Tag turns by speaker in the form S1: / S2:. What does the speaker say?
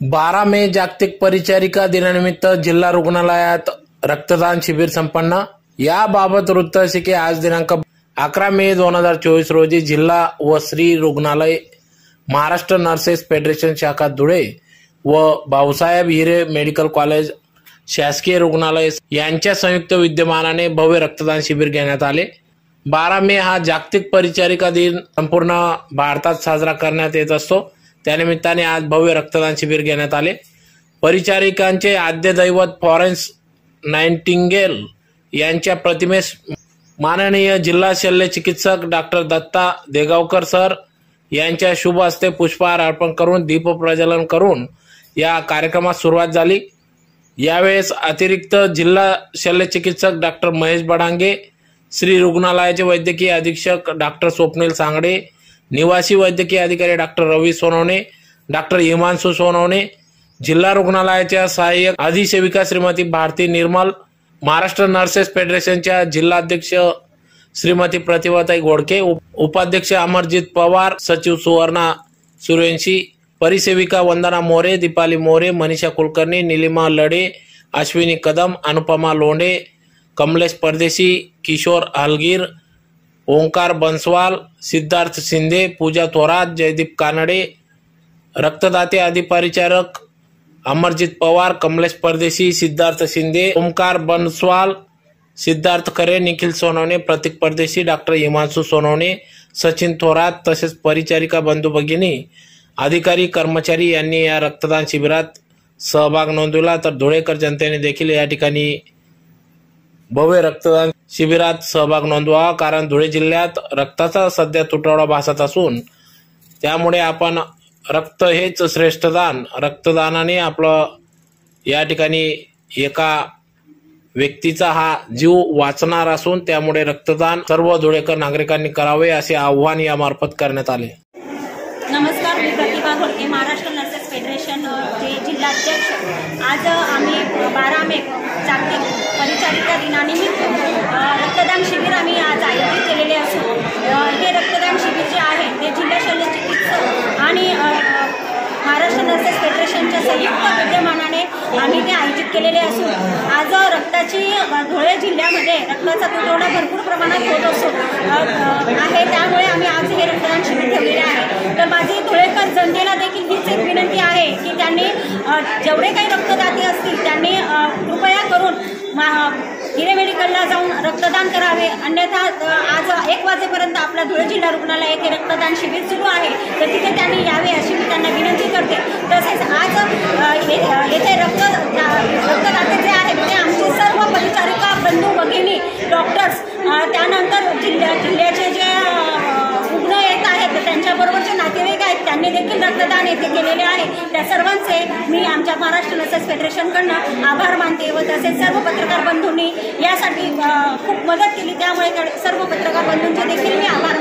S1: बारा मे जागतिक परिचारिका दिनानिमित्त जिल्हा रुग्णालयात रक्तदान शिबिर संपन्न. याबाबत वृत्त असे की आज दिनांक अकरा मे दोन हजार चोवीस रोजी जिल्हा व श्री रुग्णालय महाराष्ट्र नर्सेस फेडरेशन शाखा धुळे व भाऊसाहेब हिरे मेडिकल कॉलेज शासकीय रुग्णालय यांच्या संयुक्त विद्यमानाने भव्य रक्तदान शिबिर घेण्यात आले. बारा मे हा जागतिक परिचारिका दिन संपूर्ण भारतात साजरा करण्यात येत असतो. त्यानिमित्ताने आज भव्य रक्तदान शिबिर घेण्यात आले. परिचारिकांचे आद्य दैवत फॉरेन्स नाईन्टिंगेल यांच्या प्रतिमेस माननीय जिल्हा शल्य चिकित्सक डॉक्टर दत्ता देगावकर सर यांच्या शुभ हस्ते पुष्पहार अर्पण करून दीपप्रज्वलन करून या कार्यक्रमास सुरुवात झाली. यावेळेस अतिरिक्त जिल्हा शल्य चिकित्सक डॉक्टर महेश बडांगे श्री रुग्णालयाचे वैद्यकीय अधीक्षक डॉक्टर स्वप्नील सांगडे निवासी वैद्यकीय अधिकारी डॉक्टर रवी सोनवणे डॉक्टर हिमांशु सोनवणे जिल्हा रुग्णालयाच्या सहाय्यक अधिसेविका श्रीमती भारती निर्मल महाराष्ट्र नर्सेस फेडरेशनच्या जिल्हाध्यक्ष श्रीमती प्रतिभाताई घोडके उप- उपाध्यक्ष अमरजित पवार सचिव सुवर्णा सूर्यवंशी परिसेविका वंदना मोरे दीपाली मोरे मनीषा कुलकर्णी निलिमा लडे अश्विनी कदम अनुपमा लोंढे कमलेश परदेशी किशोर हलगीर ओंकार बन्सवाल सिद्धार्थ शिंदे पूजा थोरात जयदीप कानडे रक्तदाते आदी परिचारक अमरजित पवार कमलेश परदेशी सिद्धार्थ शिंदे ओंकार बन्सवाल सिद्धार्थ खरे निखिल सोनवणे प्रतीक परदेशी डॉक्टर हिमांशू सोनवणे सचिन थोरात तसेच परिचारिका बंधू भगिनी अधिकारी कर्मचारी यांनी या रक्तदान शिबिरात सहभाग नोंदवला. तर धुळेकर जनतेने देखील या ठिकाणी भव्य रक्तदान शिबिरात सहभाग नोंदवा कारण धुळे जिल्ह्यात रक्ताचा सध्या तुटवडा भासत असून त्यामुळे आपण रक्त हेच श्रेष्ठ दान रक्तदानाने आपलं या ठिकाणी एका व्यक्तीचा हा जीव वाचणार असून त्यामुळे रक्तदान सर्व धुळेकर नागरिकांनी करावे असे आव्हान यामार्फत करण्यात आले.
S2: नमस्कार मी प्रतिभा घोडके महाराष्ट्र फेडरेशन चे जिल्हाध्यक्ष आज आम्ही बारा मे जागतिक परिचारिका दिनानिमित्त रक्तदान शिबिर आम्ही आज आयोजित केलेले असून हे रक्तदान शिबिर जे आहे ते जिल्हा शल्य चिकित्सक आणि महाराष्ट्र नर्सेस फेडरेशनच्या संयुक्त विद्यमानाने आम्ही ते आयोजित केलेले असून आज रक्ताची धुळे जिल्ह्यामध्ये रक्ताचा तुटवडा भरपूर प्रमाणात होत असतो आहे. त्यामुळे आम्ही आज हे रक्तदान शिबिर ठेवलेले आहे तर माझी धुळेकर जनतेला देखील हीच एक विनंती आहे की त्यांनी अ, जेवढे काही रक्तदाते असतील त्यांनी कृपया करून मा- हिरे मेडिकलला जाऊन रक्तदान करावे. अन्यथा आज एक वाजेपर्यंत आपल्या धुळे जिल्हा रुग्णालय येथे रक्तदान शिबिर सुरू आहे. तर तिथे त्यांनी यावे अशी मी त्यांना विनंती करते. तसेच आज ये- येथे रक्त रक्तदाते जे आहेत ते आमचे सर्व परिचारिका बंधू भगिनी डॉक्टर्स त्यानंतर जिल्ह्या जिल्ह्याचे जे अ, रुग्ण येत आहेत तर त्यांच्याबरोबर जे नातेवाईक आहेत त्यांनी देखील रक्तदान येथे केलेले आहे. त्या सर्वांचे मी आमच्या महाराष्ट्र नर्सेस फेडरेशनकडनं आभार मानते व तसेच सर्व पत्रकार बंधूंनी यासाठी खूप मदत केली. त्यामुळे त्या सर्व पत्रकार बंधूंचे देखील मी आभार